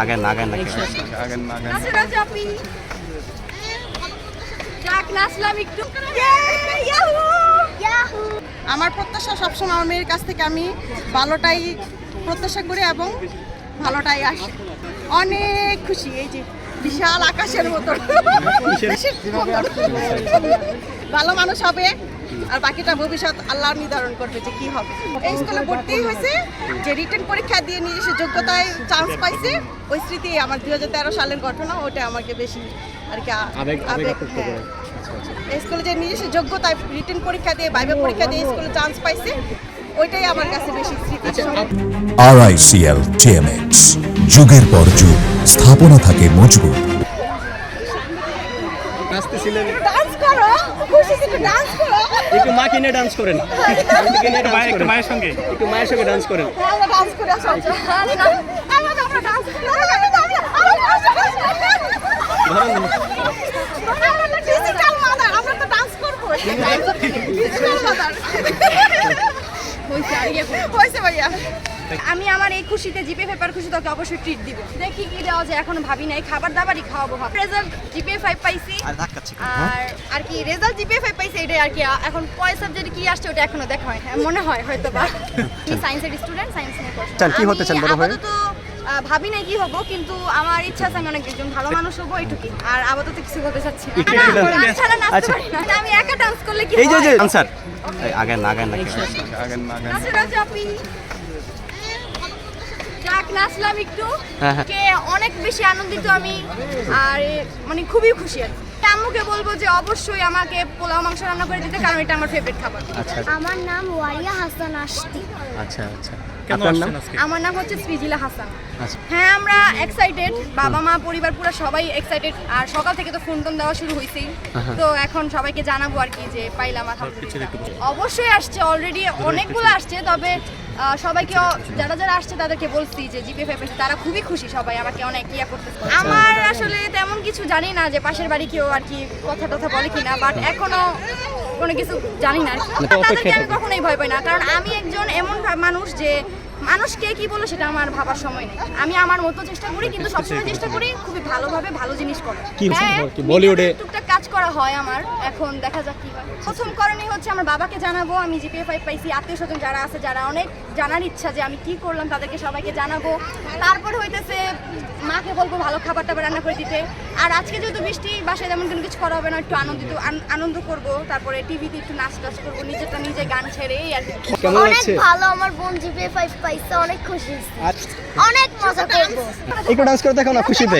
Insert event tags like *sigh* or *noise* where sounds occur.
আগে না আগে না না আমার প্রত্যাশা সবসময় আমার মেয়ের কাছ থেকে আমি ভালোটাই প্রত্যাশা করি এবং ভালোটাই আসে অনেক খুশি এই যে বিশাল আকাশের মতো। ভালো মানুষ হবে আর বাকিটা ভবিষ্যৎ আল্লাহ নির্ধারণ করবে যে কি হবে। এই স্কুলে ভর্তি হয়েছে যে রিটার্ন পরীক্ষা দিয়ে নিজস্ব যোগ্যতায় চান্স পাইছে ওই স্মৃতি আমার দু হাজার তেরো সালের ঘটনা ওটা আমাকে বেশি আর কি আবেগ হ্যাঁ। এই স্কুলে যে নিজস্ব যোগ্যতায় রিটেন পরীক্ষা দিয়ে বাইবে পরীক্ষা দিয়ে স্কুলে চান্স পাইছে ওইটাই আমার কাছে বেশি স্মৃতি। আরআইসিএল টিএমএক্স যুগের পর যুগ স্থাপনা থাকে মজবুত নাচতেছিলেন ডান্স করো খুশি থেকে ডান্স করো একটু মা নিয়ে ডান্স করেন একটু মায়ের সঙ্গে একটু মায়ের সঙ্গে ডান্স করেন হ্যাঁ, আমরা ডান্স করে আসো আমরা আমরা ডান্স করে ধরেন আমরা ডিজিটাল মাদার আমরা তো ডান্স করব ডিজিটাল মাদার হয়েছে ভাইয়া। আমি আমার এই খুশিতে জিপে পেপার খুশি তোকে অবশ্যই ট্রিট দিব। দেখি কি দেওয়া যায় এখনও ভাবি নাই। খাবার দাবারই খাওয়াবো ভাব। রেজাল্ট জিপে ফাইভ পাইছি। আর আর আর কি রেজাল্ট জিপে ফাইভ পাইছি এটাই আর কি। এখন পয় সাবজেক্টে কি আসছে ওটা এখনও দেখা হয় হ্যাঁ, মনে হয় হয়তো বা। *laughs* আমি সায়েন্সের স্টুডেন্ট সায়েন্স নিয়ে চান, কি হতে চান বড় হয়ে? ভাবি নাই কি হব কিন্তু আমার ইচ্ছা আছে আমি অনেক একজন ভালো মানুষ হব এইটুকুই আর আপাতত কিছু হতে চাচ্ছি না। আমি একা ডান্স করলে কি এই যে যে আনসার আগে না আগে না আগে না। আগে নাচো নাচো আপনি যাক নাচলাম একটু। হ্যাঁ, হ্যাঁ। কে অনেক বেশি আনন্দিত আমি আর মানে খুবই খুশি আর আম্মুকে বলব যে অবশ্যই আমাকে পোলাও মাংস রান্না করে দিতে কারণ এটা আমার ফেভারিট খাবার। আচ্ছা। আমার নাম ওয়ারিয়া হাসান আশতি। আচ্ছা আচ্ছা। আমার নাম হচ্ছে সৃজিলা হাসান। আচ্ছা। হ্যাঁ আমরা এক্সাইটেড বাবা মা পরিবার পুরো সবাই এক্সাইটেড আর সকাল থেকে তো ফোন টোন দেওয়া শুরু হয়েছেই তো এখন সবাইকে জানাব আর কি যে পাইলাম অবশ্যই আসছে অলরেডি অনেকগুলো আসছে তবে সবাইকে যারা যারা আসছে তাদেরকে বলছি যে জিপে পেয়েছে তারা খুবই খুশি সবাই আমাকে অনেক ইয়া করতেছে। আমার আসলে তেমন কিছু জানি না যে পাশের বাড়ি কেউ আর কি কথা টথা বলে কিনা বাট এখনও কোনো কিছু জানি না। কি মানে তাদেরকে আমি কখনোই ভয় পাই না। কারণ আমি একজন এমন মানুষ যে মানুষকে কি বলো সেটা আমার ভাবার সময় নেই। আমি আমার মতো চেষ্টা করি কিন্তু সবসময় চেষ্টা করি খুবই ভালোভাবে ভালো জিনিস করার। কি বলিউডে করা হয় আমার। এখন দেখা যাক কি হয়। প্রথম করণীয় হচ্ছে আমার বাবাকে জানাব আমি জিপিএ ফাইভ পাইছি আত্মীয় স্বজন যারা আছে যারা অনেক জানার ইচ্ছা যে আমি কি করলাম তাদেরকে সবাইকে জানাব। তারপরে হইতেছে মাকে বলব ভালো খাবার টাবার রান্না করে দিতে। আর আজকে যেহেতু বৃষ্টি বাসায় তেমন কোনো কিছু করা হবে না একটু আনন্দিত আনন্দ করব। তারপরে টিভিতে একটু নাচ টাচ করব নিজেরটা নিজে গান ছেড়ে এই আর কি। অনেক ভালো আমার বোন জিপে ফাইভ পাইছে অনেক খুশি অনেক মজা করব। একটু ডান্স করে দেখো না খুশিতে